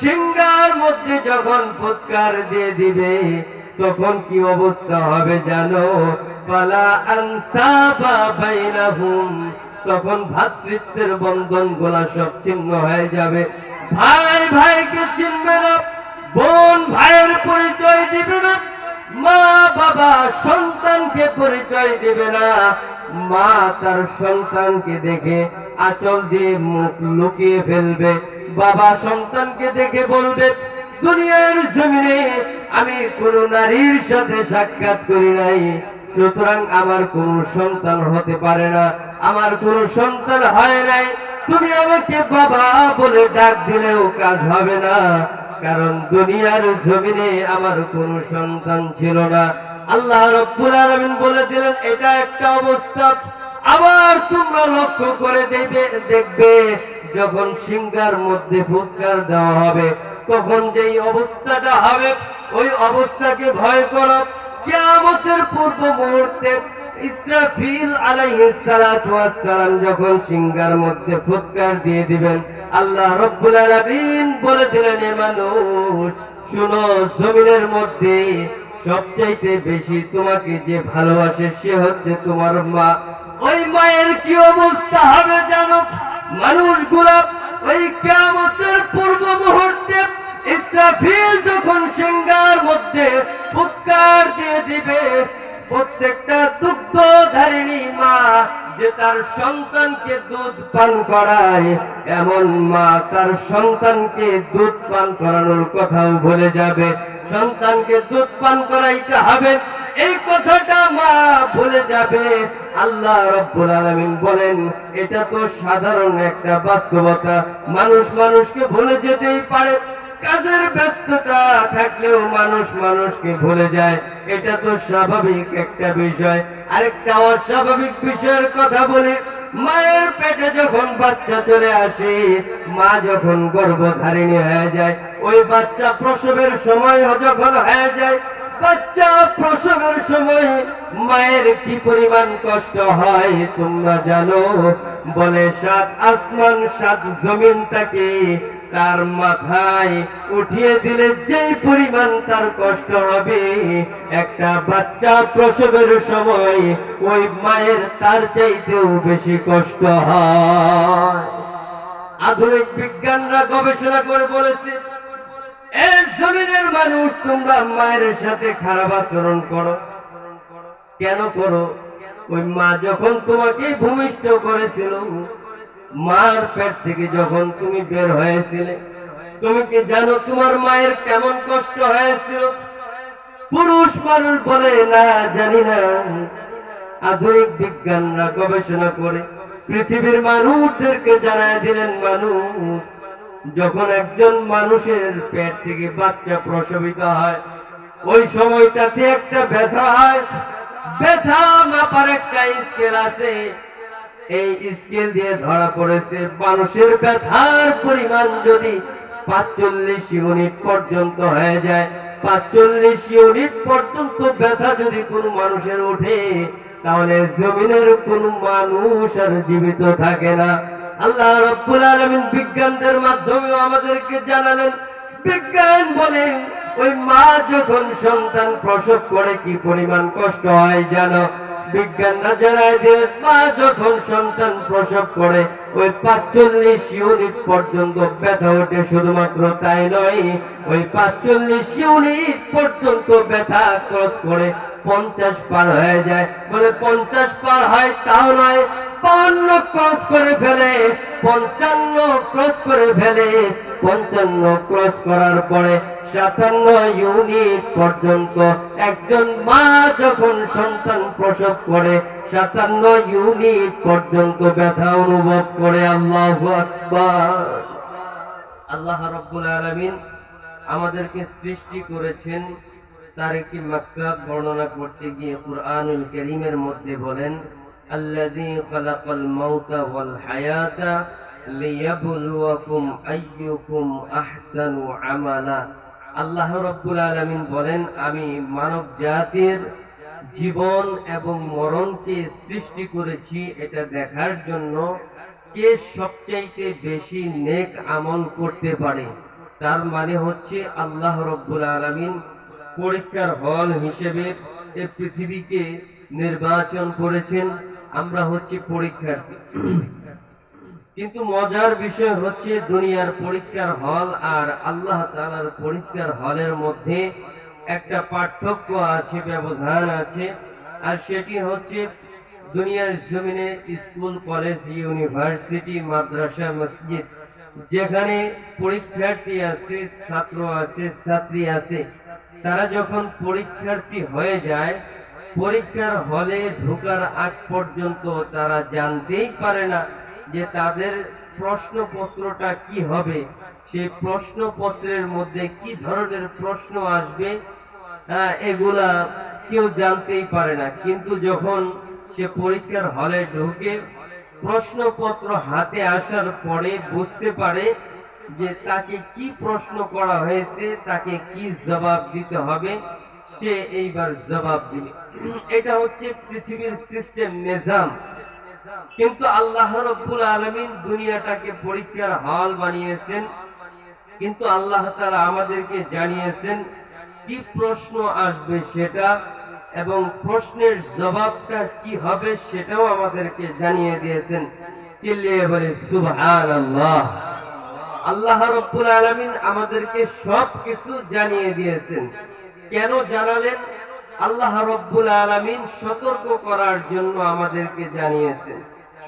সিংহার মধ্যে যখন ফুৎকার দিয়ে দিবে, তখন কি অবস্থা হবে জানো? পালা আনসাবা তখন ভ্রাতৃত্বের বন্ধন গোলা সব ছিন্ন হয়ে যাবে। ভাই ভাইকে চিনবে না, বোন ভাইয়ের পরিচয় দিবে না, মা বাবা সন্তানকে পরিচয় দিবে না। মা তার সন্তানকে দেখে আচল দিয়ে মুখ লুকিয়ে ফেলবে। বাবা সন্তানকে দেখে বলবে, দুনিয়ার জমিনে আমি কোন নারীর সাথে সাক্ষাৎ করি নাই। সুতরাং আমার কোন সন্তান হতে পারে না। আমার কোন সন্তান হয় নাই। তুমি আমাকে বাবা বলে ডাক দিলেও কাজ হবে না। কারণ দুনিয়ার জমিনে আমার কোন সন্তান ছিল না। আল্লাহ রব্বুল আলামিন বলে দিলেন, এটা একটা অবস্থা। আবার তোমরা লক্ষ্য করে দেবে, দেখবে যখন সিংহার মধ্যে ফুৎকার দেওয়া হবে, তখন যেই অবস্থাটা হবে, ওই অবস্থাকে ভয় করো। পূর্ব মুহূর্তে ইসরাফিল যখন সিংহার মধ্যে ফুৎকার দিয়ে দিবেন, আল্লাহ রব্বুল আলামিন বলে দিলেন, এ মানুষ, শুনো, জমিনের মধ্যে সবচাইতে বেশি তোমাকে যে ভালোবাসে সে হচ্ছে তোমার মা। ওই মায়ের কি অবস্থা হবে জানো? মানুষগুলা ওই কিয়ামতের পূর্ব মুহূর্তে ইসরাফিল যখন সিংহার মধ্যে ফুৎকার দিয়ে দিবে, প্রত্যেকটা দুগ্ধধারিণী মা যে তার সন্তানকে দুধ পান করায়, এমন মা তার সন্তানকে দুধ পান করানোর কথাও ভুলে যাবে। সন্তানকে দুধ পান করাইতে হবে। এই কথাটা মা ভুলে যাবে। আল্লাহ রব্বুল আলামিন বলেন, এটা তো সাধারণ একটা বাস্তবতা। মানুষ মানুষকে ভুলে যেতেই পারে। কাজের ব্যস্ততা থাকলেও মানুষ মানুষকে ভুলে যায়। এটা তো স্বাভাবিক একটা বিষয়। আরেকটা অস্বাভাবিক বিষয়ের কথা বলি, মায়ের পেটে যখন বাচ্চা চলে আসে, মা যখন গর্ভধারিণী হয়ে যায়, ওই বাচ্চা প্রসবের সময় যখন হয়ে যায় বাচ্চা প্রসবের সময় মায়ের কি পরিমাণ কষ্ট হয় তোমরা জানো? বলে সাত আসমান, সাত জমিনটাকে তার মাথায় উঠিয়ে দিলে যেই পরিমাণ তার কষ্ট হবে, একটা বাচ্চা প্রসবের সময় ওই মায়ের তার চাইতেও বেশি কষ্ট হয়। আধুনিক বিজ্ঞানরা গবেষণা করে বলেছে জমিনের মানুষ, তোমরা মায়ের সাথে খারাপ আচরণ করো। কেন করো? ওই মা যখন তোমাকে ভূমিষ্ঠ করেছিল, মার পেট থেকে যখন তুমি বের হয়েছিলে, তুমি কি জানো তোমার মায়ের কেমন কষ্ট হয়েছিল? পুরুষ মানুষ বলে, না, জানি না। আধুনিক বিজ্ঞানরা গবেষণা করে, পৃথিবীর মানুষদেরকে জানায় দিলেন, মানুষ যখন একজন মানুষের পেট থেকে বাচ্চা প্রসবিত হয়, ওই সময়টাতে একটা ব্যথা হয়। ব্যথা মাপার একটা স্কেল আছে। এই স্কেল দিয়ে ধরা পড়েছে মানুষের ব্যথার পরিমাণ যদি পাঁচচল্লিশ ইউনিট পর্যন্ত হয়ে যায়, পাঁচচল্লিশ ইউনিট পর্যন্ত ব্যথা যদি কোনো মানুষের ওঠে, তাহলে জমিনের কোন মানুষ আর জীবিত থাকে না। আল্লাহ রব্বুল আলমিন বিজ্ঞানদের মাধ্যমেও আমাদেরকে জানালেন। বিজ্ঞান বলে ওই মা যখন সন্তান প্রসব করে কি পরিমাণ কষ্ট হয় জানো? বিজ্ঞানরা জানায় যে মা যখন সন্তান প্রসব করে ওই পাঁচচল্লিশ ইউনিট পর্যন্ত ব্যথা ওঠে, শুধুমাত্র তাই নয়, ওই পাঁচচল্লিশ ইউনিট পর্যন্ত ব্যথা ক্রস করে পঞ্চাশ পার হয়ে যায়। বলে পঞ্চাশ পার হয় তাও নয় বান্ন ক্রস করে ফেলে, পঞ্চান্ন ক্রস করে ফেলে, পঞ্চান্ন ক্রস করার পরে সাতান্ন ইউনিট পর্যন্ত একজন মা যখন সন্তান প্রসব করে সাতান্ন ইউনিট পর্যন্ত ব্যথা অনুভব করে, আল্লাহ আল্লাহ রব্বুল আলমিন আমাদেরকে সৃষ্টি করেছেন, তার একটি মাকসাদ বর্ণনা করতে গিয়ে কুরআনুল করিমের মধ্যে বলেন খালাকাল মাউতা ওয়াল হায়াতা লিয়াবলুয়াকুম আইয়ুকুম আহসানু আমালা। আল্লাহ রব্বুল আলামিন বলেন, আমি মানব জাতির জীবন এবং মরণকে সৃষ্টি করেছি, এটা দেখার জন্য কে সবচাইতে বেশি নেক আমল করতে পারে। তার মানে হচ্ছে আল্লাহ রব্বুল আলামিন পরীক্ষার হল হিসেবে এ পৃথিবীকে নির্বাচন করেছেন। আমরা হচ্ছে পরীক্ষার্থী। কিন্তু মজার বিষয় হচ্ছে দুনিয়ার পরীক্ষার হল আর আল্লাহ তাআলার পরীক্ষার হলের মধ্যে একটা পার্থক্য আছে, ব্যবধান আছে, আর সেটি হচ্ছে দুনিয়ার জমিনে স্কুল, কলেজ, ইউনিভার্সিটি, মাদ্রাসা, মসজিদ, যেখানে পরীক্ষার্থী আছে, ছাত্র আছে, ছাত্রী আছে, তারা যখন পরীক্ষার্থী হয়ে যায় পরীক্ষার হলে ঢোকার আগ পর্যন্ত তারা জানতেই পারে না যে তাদের প্রশ্নপত্রটা কি হবে। সেই প্রশ্নপত্রের মধ্যে কি ধরনের প্রশ্ন আসবে আহ, এগুলা কেউ জানতেই পারে না। কিন্তু যখন সে পরীক্ষার হলে ঢুকে প্রশ্নপত্র হাতে আসার পরে বুঝতে পারে যে তাকে কি প্রশ্ন করা হয়েছে তাকে কি জবাব দিতে হবে। সে এইবার জবাব দিবে। এটা হচ্ছে পৃথিবীর সিস্টেম নিজাম। কিন্তু আল্লাহ রব্বুল আলমিন দুনিয়াটাকে পরীক্ষার হল বানিয়েছেন। কিন্তু আল্লাহ তাআলা আমাদেরকে জানিয়েছেন, কি প্রশ্ন আসবে সেটা এবং প্রশ্নের জবাবটা কি হবে সেটাও আমাদেরকে জানিয়ে দিয়েছেন। চিল্লিয়ে বলে আল্লাহ রব্বুল আলমিন আমাদেরকে সব কিছু জানিয়ে দিয়েছেন। কেন জানালেন? আল্লাহ রব্বুল আলমিন সতর্ক করার জন্য আমাদেরকে জানিয়েছেন।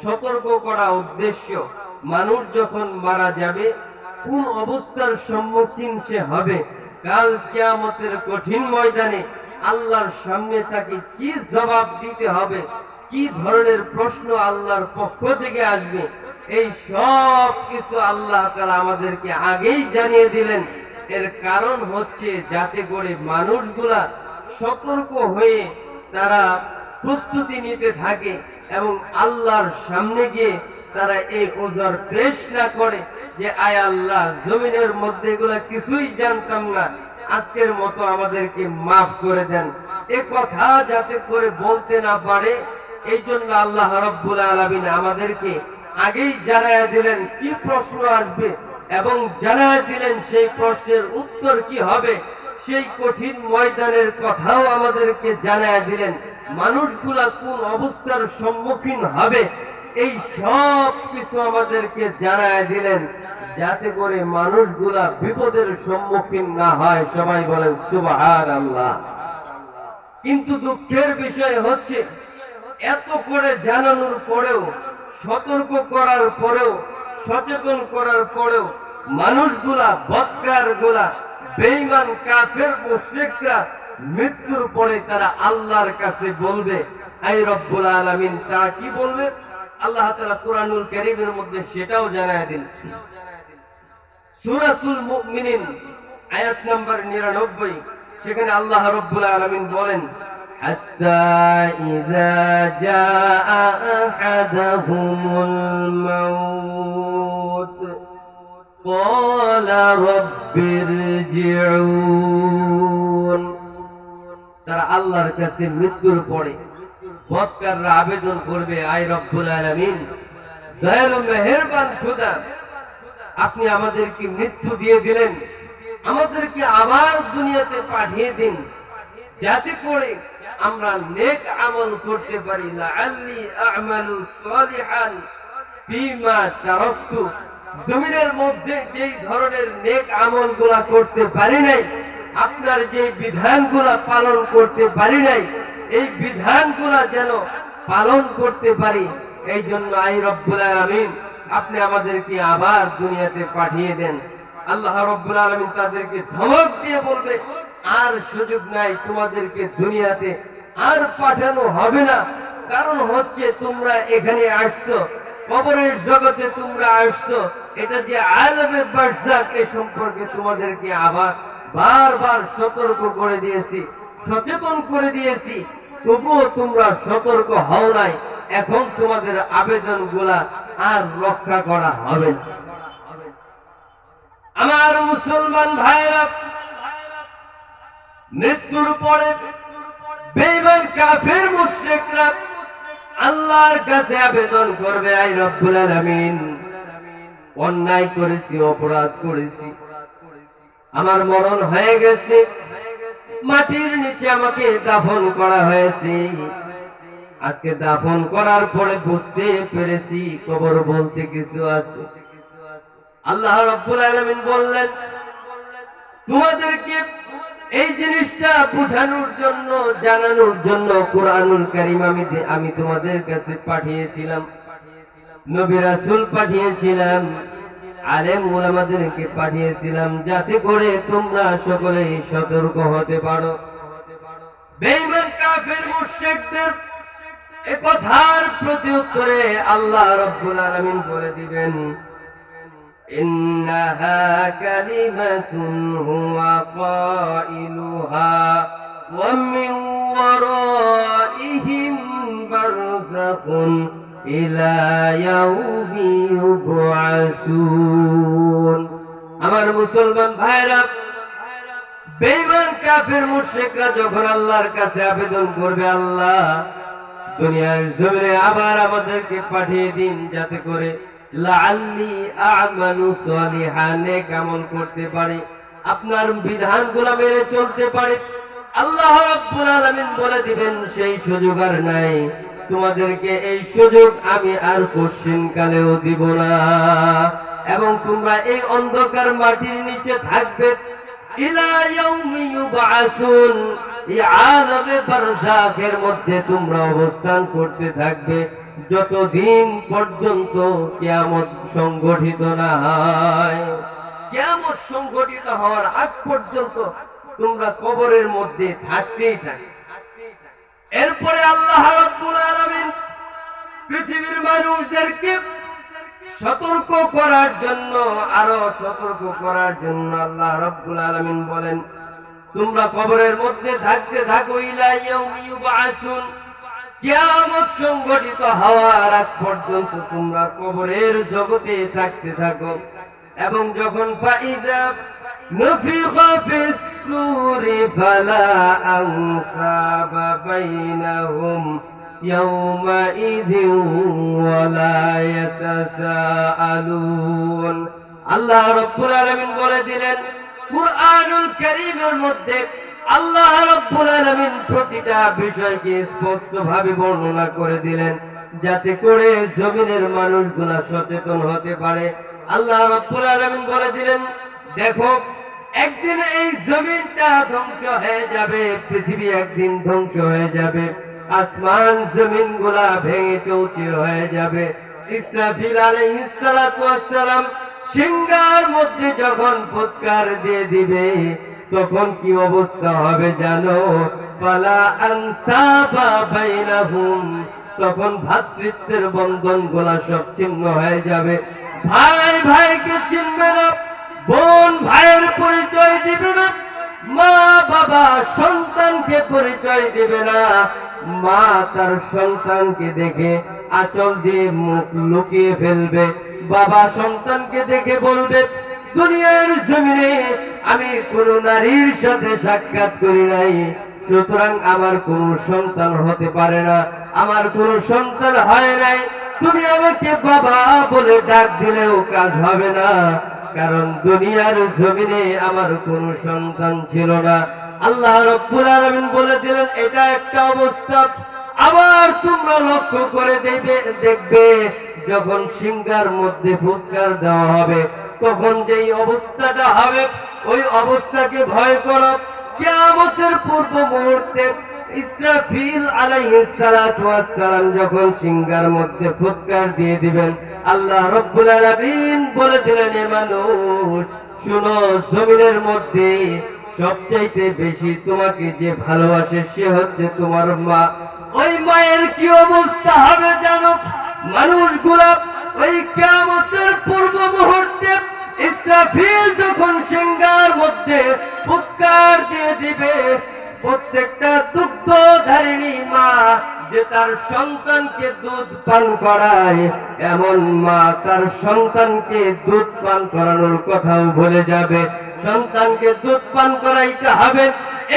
সতর্ক করা উদ্দেশ্য, মানুষ যখন মারা যাবে, কোন অবস্থার সম্মুখীন সে হবে? কাল কিয়ামতের কঠিন ময়দানে আল্লাহর সামনে তাকে কি জবাব দিতে হবে? কি ধরনের প্রশ্ন আল্লাহর পক্ষ থেকে আসবে? এই সব কিছু আল্লাহ তাআলা আমাদেরকে আগেই জানিয়ে দিলেন। এর কারণ হচ্ছে যাতে করে মানুষগুলা সতর্ক হয়ে তারা প্রস্তুতি নিতে থাকে এবং আল্লাহর সামনে গিয়ে তারা এই ওজর পেশ না করে যে, আয় আল্লাহ, জমিনের মধ্যে এগুলা কিছুই জানতাম না। আজকের মতো আমাদেরকে মাফ করে দেন। এ কথা যাতে করে বলতে না পারে, এই জন্য আল্লাহ রব্বুল আলমিন আমাদেরকে আগেই জানায় দিলেন, কি প্রশ্ন আসবে? এবং জানায় দিলেন সেই প্রশ্নের উত্তর কি হবে, সেই কঠিন ময়দানের কথাও আমাদেরকে জানায় দিলেন, মানুষগুলা কোন অবস্থার সম্মুখীন হবে, এই সব কিছু আমাদেরকে জানায় দিলেন, যাতে করে মানুষগুলা বিপদের সম্মুখীন না হয়। সবাই বলেন সুবাহার আল্লাহ কিন্তু দুঃখের বিষয় হচ্ছে, এত করে জানানোর পরেও, সতর্ক করার পরেও, সচেতন করার পরেও মানুষগুলা বৎকার গুলা বেইমান কাফের মুশরিকরা মৃত্যুর পরে তারা আল্লাহর কাছে বলবে আই রব্বুল আলামিন তারা কি বলবে আল্লাহ তাআলা কোরআনুল কারীমের মধ্যে সেটাও জানায় দিন সূরাতুল মুমিনিন আয়াত নাম্বার 99 সেখানে আল্লাহ রব্বুল আলামিন বলেন حتى إذا جاء أحدهم الموت قال رب ارجعون তারা আল্লাহর কাছে মৃত্যুর পরে বৎকাররা আবেদন করবে আয় রব্বুল আলামিন দয়ালু মেহেরবান খোদা আপনি আমাদেরকে মৃত্যু দিয়ে দিলেন আমাদেরকে আবার দুনিয়াতে পাঠিয়ে দিন যাতে করে আমরা নেক আমল করতে পারি লাআল্লি আ'মালু সালিহান ফীমা তারাকতু জমিনের মধ্যে যেই ধরনের নেক আমলগুলা করতে পারি নাই, আপনার যে বিধানগুলা পালন করতে পারি নাই, এই বিধানগুলা যেন পালন করতে পারি এই জন্য আই রব্বুল আলামিন, আপনি আমাদেরকে আবার দুনিয়াতে পাঠিয়ে দেন। আল্লাহ রব্বুল আলামিন তাদেরকে ধমক দিয়ে বলবে, আর সুযোগ নাই তোমাদেরকে দুনিয়াতে আর পাঠানো হবে না। কারণ হচ্ছে তোমরা এখানে আসছো, কবরের জগতে তোমরা আসছো এটা যে আলমে বার্সাক এ সম্পর্কে তোমাদেরকে আবার বারবার সতর্ক করে দিয়েছি, সচেতন করে দিয়েছি। তবুও তোমরা সতর্ক হও নাই। এখন তোমাদের আবেদনগুলা আর রক্ষা করা হবে আমার মুসলমান ভাইরা মৃত্যুর পরে বেঈমান কাফের মুশরিকরা আল্লাহর কাছে আবেদন করবে, আই রব্বুল আলামিন। অন্যায় করেছি, অপরাধ করেছি। আমার মরণ হয়ে গেছে। মাটির নিচে আমাকে দাফন করা হয়েছে। আজকে দাফন করার পরে বুঝতে পেরেছি, কবর বলতে কিছু আছে। আল্লাহ রব্বুল আলামিন বললেন, তোমাদেরকে এই জিনিসটা বোঝানোর জন্য, জানানোর জন্য কোরআনুল কারীম আমি আমি তোমাদের কাছে পাঠিয়েছিলাম। নবী রাসূল পাঠিয়েছিলাম আলেম ওলামাদেরকে পাঠিয়েছিলাম যাতে করে তোমরা সকলেই সতর্ক হতে পারো বেঈমান কাফের মুশরিকদের এ কথার প্রতি উত্তরে আল্লাহ রব্বুল আলামিন বলে দিবেন إنها كلمة هو قائلها ومن ورائهم برزخ إلى يوم يبعثون আমার মুসলমান ভাইরা বেঈমান কাফের মুশরিকরা যখন আল্লাহর কাছে আবেদন করবে আল্লাহ দুনিয়ার জমিনে আবার আমাদেরকে পাঠিয়ে দিন যাতে করে লাআল্লি আ'মালু সলিহান নেক আমল করতে পারি আপনার বিধানগুলো মেনে চলতে পারি আল্লাহ রাব্বুল আলামিন বলে দিবেন সেই সুযোগ আর নাই তোমাদেরকে এই সুযোগ আমি আর কোশ্চিন কালেও দিব না। এবং তোমরা এই অন্ধকার মাটির নিচে থাকবে। যতদিন পর্যন্ত কিয়ামত সংগঠিত না হয় কিয়ামত সংগঠিত হওয়ার আগ পর্যন্ত তোমরা কবরের মধ্যে থাকতেই থাকবে। এরপরে আল্লাহ পৃথিবীর মানুষদেরকে সতর্ক করার জন্য, আরও সতর্ক করার জন্য আল্লাহ রব্বুল আলামিন বলেন, তোমরা কবরের মধ্যে থাকতে থাকো ইউবআসুন। কিয়ামত সংগঠিত হওয়ার আগ পর্যন্ত তোমরা কবরের জগতে থাকতে থাকো এবং যখন ফাইদা নফিখা ফিস সূরি ফালা আনসাবা বাইনাহুম يومئذ ولا يتساءلون আল্লাহ রব্বুল আলামিন বলে দিলেন কুরআনুল কারীমের মধ্যে আল্লাহ রব্বুল আলামিন প্রতিটা বিষয়কে স্পষ্ট ভাবে বর্ণনা করে দিলেন যাতে করে জমিনের মানুষগুলা সচেতন হতে পারে আল্লাহ রব্বুল আলামিন বলে দিলেন দেখো একদিন এই জমিনটা ধ্বংস হয়ে যাবে, পৃথিবী একদিন ধ্বংস হয়ে যাবে, আসমান জমিনগুলা ভেঙে চৌচির হয়ে যাবে। ইসরাফিল সিংহার মধ্যে যখন ফুৎকার দিয়ে দিবে, তখন কি অবস্থা হবে জানো? পালা আনসাবা তখন ভ্রাতৃত্বের বন্ধনগুলা সব ছিন্ন হয়ে যাবে। ভাই ভাইকে চিনবে না বোন ভাইয়ের পরিচয় দিবে না, মা বাবা সন্তানকে পরিচয় দিবে না। মা তার সন্তানকে দেখে আচল দিয়ে মুখ লুকিয়ে ফেলবে। বাবা সন্তানকে দেখে বলবে, দুনিয়ার জমিনে আমি কোন নারীর সাথে সাক্ষাৎ করি নাই। সুতরাং আমার কোন সন্তান হতে পারে না। আমার কোন সন্তান হয় নাই। তুমি আমাকে বাবা বলে ডাক দিলেও কাজ হবে না। কারণ দুনিয়ার জমিনে আমার কোন সন্তান ছিল না। আল্লাহ রব্বুল আলামিন বলে দিলেন, এটা একটা অবস্থা। আবার তোমরা লক্ষ্য করে দেবে, দেখবে, যখন সিংহার মধ্যে ফুৎকার দেওয়া হবে, তখন যেই অবস্থাটা হবে, ওই অবস্থাকে ভয় করো। কিয়ামতের পূর্ব মুহূর্তে যখন সিংহার মধ্যে ফুৎকার দিয়ে দিবেন, আল্লাহ রব্বুল আলামিন বলে দিলেন, এ মানুষ, শুনো, জমিনের মধ্যে সবচাইতে বেশি তোমাকে যে ভালোবাসে সে হচ্ছে তোমার মা। ওই মায়ের কি অবস্থা হবে জানো? মানুষগুলা ওই কিয়ামতের পূর্ব মুহূর্তে ইসরাফিল যখন সিংহার মধ্যে ফুৎকার দিয়ে দিবে প্রত্যেকটা দুগ্ধ ধারিণী মা যে তার সন্তানকে দুধ পান করায়, এমন মা তার সন্তানকে দুধ পান করানোর কথাও ভুলে যাবে। সন্তানকে দুধ পান করাইতে হবে,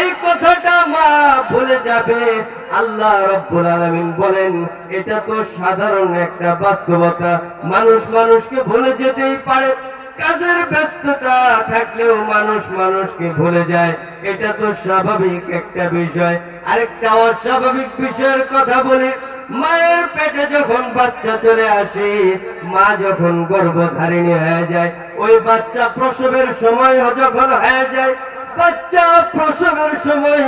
এই কথাটা মা ভুলে যাবে। আল্লাহ রব্বুল আলামিন বলেন, এটা তো সাধারণ একটা বাস্তবতা। মানুষ মানুষকে ভুলে যেতেই পারে কাজের ব্যস্ততা থাকলেও মানুষ মানুষকে ভুলে যায়, এটা তো স্বাভাবিক একটা বিষয়। আরেকটা অস্বাভাবিক বিষয়ের কথা বলি, মায়ের পেটে যখন বাচ্চা চলে আসে, মা যখন গর্ভধারিণী হয়ে যায়, ওই বাচ্চা প্রসবের সময় যখন হয়ে যায়, বাচ্চা প্রসবের সময়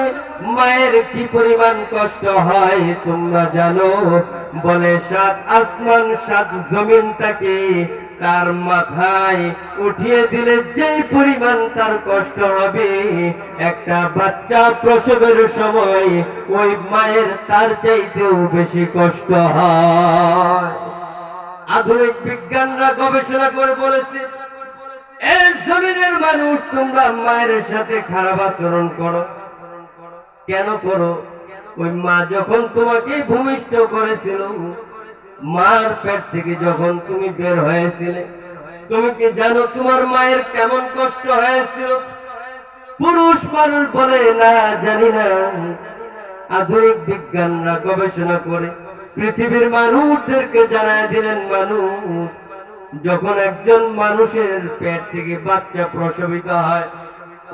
মায়ের কি পরিমাণ কষ্ট হয় তোমরা জানো? বলে সাত আসমান, সাত জমিনটাকে তার মাথায় উঠিয়ে দিলে যেই পরিমাণ তার কষ্ট হবে, একটা বাচ্চা প্রসবের সময় ওই মায়ের তার চাইতেও বেশি কষ্ট হয়। আধুনিক বিজ্ঞানরা গবেষণা করে বলেছে জমিনের মানুষ, তোমরা মায়ের সাথে খারাপ আচরণ করো। কেন করো? ওই মা যখন তোমাকে ভূমিষ্ঠ করেছিল মার পেট থেকে যখন তুমি বের হয়েছিলে, তুমি কি জানো তোমার মায়ের কেমন কষ্ট হয়েছিল? পুরুষ মানুষ বলে, না, জানি না। আধুনিক বিজ্ঞানরা গবেষণা করে পৃথিবীর মানুষদেরকে জানায় দিলেন, মানুষ, যখন একজন মানুষের পেট থেকে বাচ্চা প্রসবিত হয়,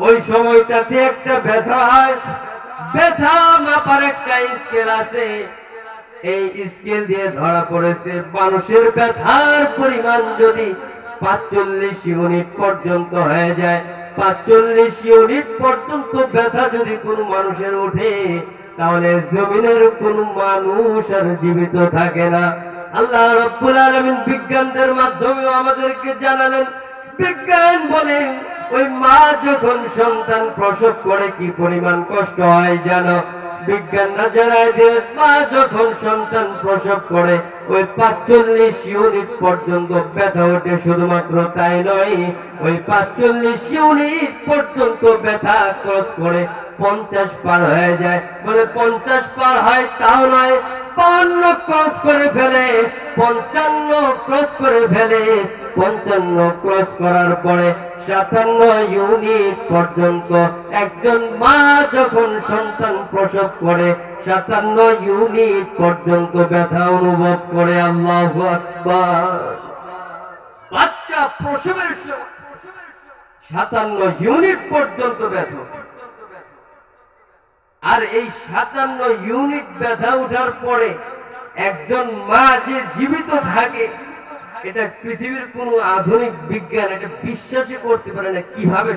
ওই সময়টাতে একটা ব্যথা হয়। ব্যথা মাপার একটা স্কেল আছে। এই স্কেল দিয়ে ধরা পড়েছে। মানুষের ব্যথার পরিমাণ যদি পাঁচচল্লিশ ইউনিট পর্যন্ত হয়ে যায়, পাঁচচল্লিশ ইউনিট পর্যন্ত ব্যথা যদি কোনো মানুষের ওঠে, তাহলে জমিনের কোন মানুষ আর জীবিত থাকে না। আল্লাহ রব্বুল আলমিন বিজ্ঞানদের মাধ্যমেও আমাদেরকে জানালেন। বিজ্ঞান বলে ওই মা যখন সন্তান প্রসব করে কি পরিমাণ কষ্ট হয় জানো? বিজ্ঞানরা জানায় যে মা যখন সন্তান প্রসব করে, ওই পাঁচচল্লিশ ইউনিট পর্যন্ত ব্যথা ওঠে, শুধুমাত্র তাই নয়, ওই পাঁচচল্লিশ ইউনিট পর্যন্ত ব্যথা ক্রস করে পঞ্চাশ পার হয়ে যায়। বলে পঞ্চাশ পার হয় তাও নয় বান্ন ক্রস করে ফেলে, পঞ্চান্ন ক্রস করে ফেলে, পঞ্চান্ন ক্রস করার পরে সাতান্ন ইউনিট পর্যন্ত একজন মা যখন সন্তান প্রসব করে, সাতান্ন ইউনিট পর্যন্ত ব্যথা অনুভব করে, আল্লাহ বাচ্চা প্রসবের সাতান্ন ইউনিট পর্যন্ত ব্যথা। আর এই সাতান্ন ইউনিট ব্যথা উঠার পরে একজন মা যে জীবিত থাকে এটা পৃথিবীর কোন আধুনিক বিজ্ঞান, এটা বিশ্বাসই করতে পারে না কীভাবে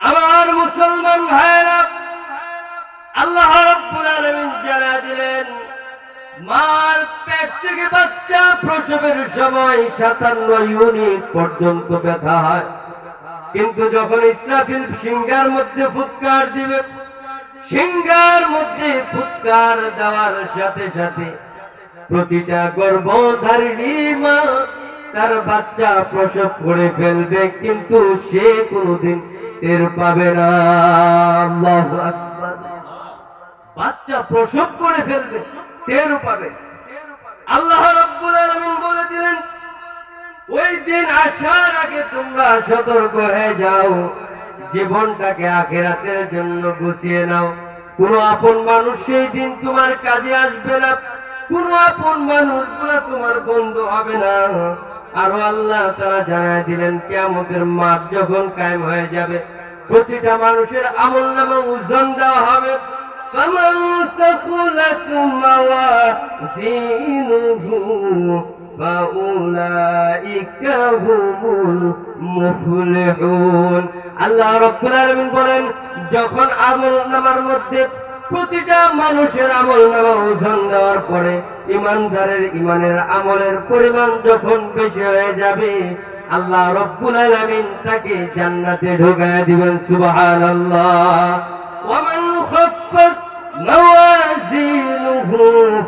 আমার মুসলমান ভাইরা আল্লাহ জানা দিলেন, মার পেট থেকে বাচ্চা প্রসবের সময় সাতান্ন ইউনিট পর্যন্ত ব্যথা হয়। কিন্তু যখন ইসরাফিল সিংহার মধ্যে ফুৎকার দিবে, সিংহার মধ্যে ফুৎকার দেওয়ার সাথে সাথে প্রতিটা গর্ভধারিণী মা তার বাচ্চা প্রসব করে ফেলবে, কিন্তু সে কোনোদিন টের পাবে না। আল্লাহু বাচ্চা প্রসব করে ফেলবে, টের পাবে। আল্লাহ রাব্বুল আলামিন বলে দিলেন, ওই দিন আসার আগে তোমরা সতর্ক হয়ে যাও, জীবনটাকে আখেরাতের জন্য গুছিয়ে নাও। কোন আপন মানুষ সেই দিন তোমার কাজে আসবে না। কোন আপন মানুষ তোমার বন্ধু হবে না আরো আল্লাহ তারা জানায় দিলেন কেমতের মাঠ যখন কায়েম হয়ে যাবে প্রতিটা মানুষের আমল নামা ওজন দেওয়া হবে فمن ثقلت موازينه فأولئك هم المفلحون আল্লাহ রব্বুল আলামিন বলেন যখন আমল নামার মধ্যে প্রতিটা মানুষের আমল নামা ওজন দেওয়ার পরে ইমানদারের ইমানের আমলের পরিমাণ যখন বেশি হয়ে যাবে আল্লাহ রব্বুল আলামিন তাকে জান্নাতে ঢোকায় দিবেন সুবহানাল্লাহ ওয়ামান খাফফাত موازينه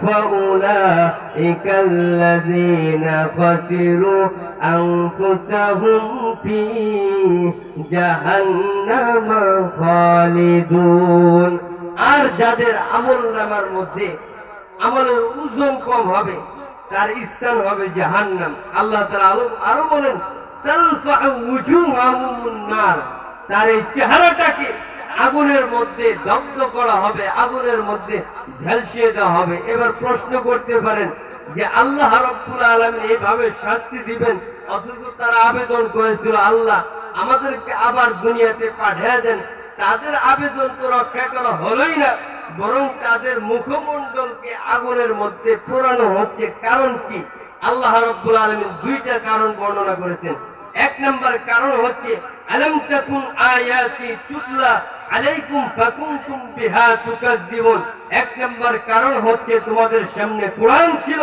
فأولئك الذين خسروا أنفسهم في جهنم خالدون আর যাদের আমল নামার মধ্যে আমলের ওজন কম হবে, তার স্থান হবে জাহান্নাম। আল্লাহ আরও বলেন তার এই চেহারাটাকে আগুনের মধ্যে দগ্ধ করা হবে, আগুনের মধ্যে ঝালসিয়ে দেওয়া হবে। এবার প্রশ্ন করতে পারেন যে, আল্লাহ রব্বুল আলমিন এইভাবে শাস্তি দিবেন? অথচ তারা আবেদন করেছিল, আল্লাহ আমাদেরকে আবার দুনিয়াতে পাঠিয়ে দেন। তাদের আবেদন তো রক্ষা করা হলোই না, বরং তাদের মুখমণ্ডলকে আগুনের মধ্যে পোড়ানো হচ্ছে। কারণ কি? আল্লাহ রব্বুল আলমিন দুইটা কারণ বর্ণনা করেছেন। এক নম্বর কারণ হচ্ছে, আলম কারণ হচ্ছে, তোমাদের সামনে কোরআন ছিল,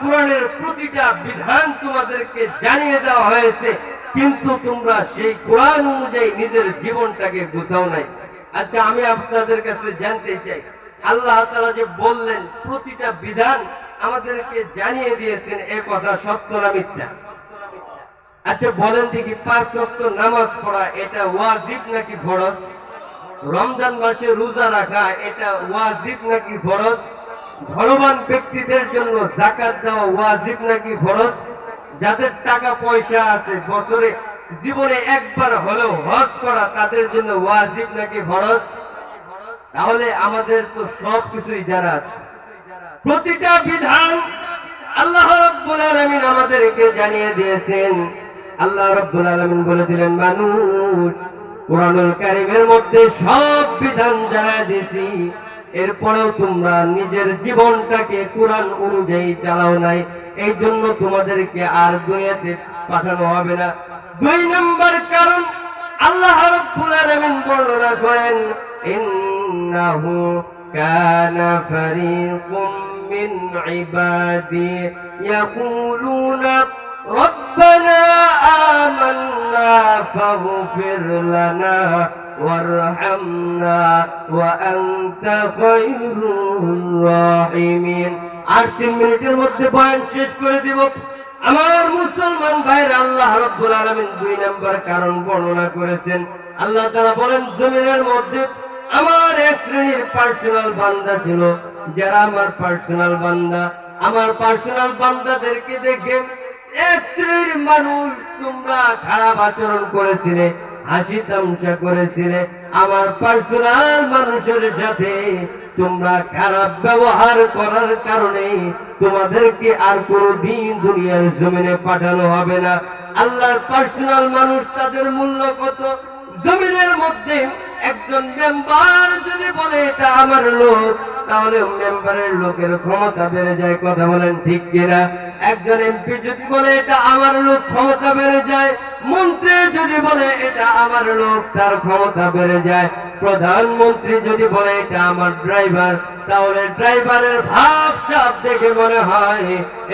কোরআনের প্রতিটা বিধান তোমাদেরকে জানিয়ে দেওয়া হয়েছে। কিন্তু তোমরা সেই কোরআন অনুযায়ী নিজের জীবনটাকে গুছাও নাই। আচ্ছা আমি আপনাদের কাছে জানতে চাই। আল্লাহ তাআলা যে বললেন, প্রতিটা বিধান আমাদেরকে জানিয়ে দিয়েছেন, এ কথা সত্য না মিথ্যা? আচ্ছা বলেন দেখি, পাঁচ ওয়াক্ত নামাজ পড়া, এটা ওয়াজিব নাকি ফরজ? রমজান মাসে রোজা রাখা, এটা ওয়াজিব নাকি ফরজ? ধনবান ব্যক্তিদের জন্য জাকাত দেওয়া ওয়াজিব নাকি ফরজ? যাদের টাকা পয়সা আছে, বছরে জীবনে একবার হলেও হজ করা তাদের জন্য ওয়াজিব নাকি ফরজ? তাহলে আমাদের তো সব কিছুই জানা আছে। প্রতিটা বিধান আল্লাহ রব্বুল আলামিন আমাদেরকে জানিয়ে দিয়েছেন। আল্লাহ রব্বুল আলামিন বলে দিলেন, মানুষ কোরআনুল কারিমের মধ্যে সব বিধান জানিয়ে দিয়েছি। এরপরেও তোমরা নিজের জীবনটাকে কোরআন অনুযায়ী চালাও নাই। এই জন্য তোমাদেরকে আর দুনিয়াতে পাঠানো হবে না। দুই নম্বর কারণ, আল্লাহ রব্বুল বর্ণনা করেন, ইন্নাহু وارحمنا وأنت خير الراحمين আর তিন মিনিটের মধ্যে বয়ান শেষ করে দিব আমার মুসলমান ভাইরা আল্লাহ রব্বুল আলামিন দুই নাম্বার কারণ বর্ণনা করেছেন আল্লাহ তাআলা বলেন জমিনের মধ্যে আমার এক শ্রেণীর পার্সোনাল বান্দা ছিল যারা আমার পার্সোনাল বান্দা আমার পার্সোনাল বান্দাদেরকে দেখে এক শ্রেণীর মানুষ তোমরা খারাপ আচরণ করেছিলে হাসি তামসা করেছিলে। আমার পার্সোনাল মানুষের সাথে তোমরা খারাপ ব্যবহার করার কারণে তোমাদেরকে আর কোনো দিন দুনিয়ার জমিনে পাঠানো হবে না। আল্লাহর পার্সোনাল মানুষ তাদের মূল্য কত? জমিনের মধ্যে একজন মেম্বার যদি বলে, এটা আমার লোক, তাহলে মেম্বারের লোকের ক্ষমতা বেড়ে যায়, কথা বলেন ঠিক কিনা? একজন এমপি যদি বলে, এটা আমার লোক, ক্ষমতা বেড়ে যায়। মন্ত্রী যদি বলে এটা আমার লোক, তার ক্ষমতা বেড়ে যায়। প্রধানমন্ত্রী যদি বলে এটা আমার ড্রাইভার, তাহলে ড্রাইভারের ভাব সাপ দেখে মনে হয়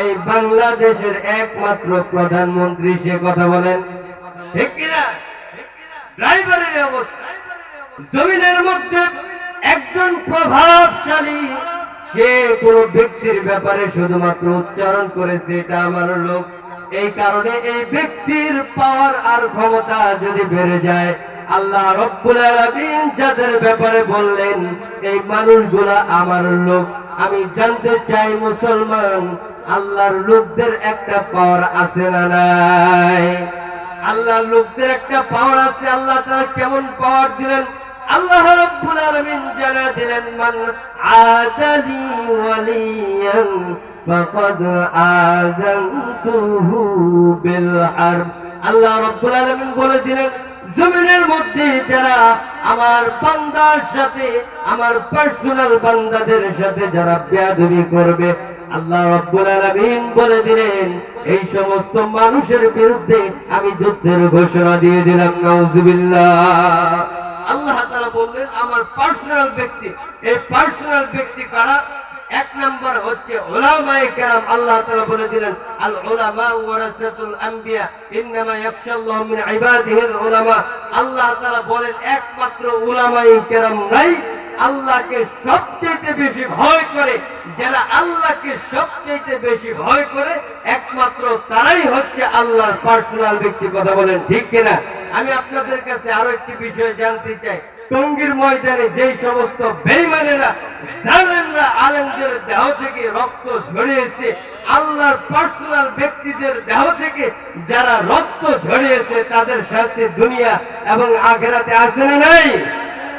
এই বাংলাদেশের একমাত্র প্রধানমন্ত্রী, সে কথা বলেন। ড্রাইভারের অবস্থা। জমিনের মধ্যে একজন প্রভাবশালী, সে কোন ব্যক্তির ব্যাপারে শুধুমাত্র উচ্চারণ করেছে, এটা আমার লোক। এই কারণে এই ব্যক্তির পাওয়ার আর ক্ষমতা যদি বেড়ে যায়, আল্লাহ রব্বুল আলামিন যাদের ব্যাপারে বললেন, এই মানুষগুলা আমার লোক, আমি জানতে চাই মুসলমান, আল্লাহর লোকদের একটা পাওয়ার আছে না নাই? আল্লাহ লোকদের একটা পাওয়ার আছে, আল্লাহ তারা কেমন পাওয়ার দিলেন? আল্লাহ রব্বুল আলামিন জানা দিলেন, মান আদালি ওয়ালিয়ান আযানতুহু বিল হারব আল্লাহ রব্বুল আলামিন বলে জমিনের মধ্যে যারা আমার বান্দার সাথে, আমার পার্সোনাল বান্দাদের সাথে যারা বেয়াদবি করবে, আল্লাহ রব্বুল আলামিন বলে দিলেন, এই সমস্ত মানুষের বিরুদ্ধে আমি যুদ্ধের ঘোষণা দিয়ে দিলাম, নাউজুবিল্লাহ। আল্লাহ তাআলা বললেন, আমার পার্সোনাল ব্যক্তি, এই পার্সোনাল ব্যক্তি কারা? এক নম্বর হচ্ছে ওলামায়ে কেরাম আল্লাহ তাআলা বলে দিলেন, আল উলামা ওয়ারাসাতুল আম্বিয়া ইন্নামা ইয়াখশাল্লাহু মিন ইবাদিহিল উলামা। আল্লাহ তাআলা বলেন, একমাত্র উলামায়ে কেরাম নাই, আল্লাহকে সবচেয়ে বেশি ভয় করে, যারা আল্লাহকে সবচেয়ে বেশি ভয় করে, একমাত্র তারাই হচ্ছে আল্লাহর পার্সোনাল ব্যক্তি। কথা বলেন ঠিক কিনা? আমি আপনাদের কাছে আরও একটি বিষয় জানতে চাই। টঙ্গীর ময়দানে যেই সমস্ত বেইমানেরা, জালেমরা, আলেমদের দেহ থেকে রক্ত ঝরিয়েছে আল্লাহর পার্সোনাল ব্যক্তিদের দেহ থেকে যারা রক্ত ঝরিয়েছে তাদের সাথে দুনিয়া এবং আখেরাতে আছে না নাই?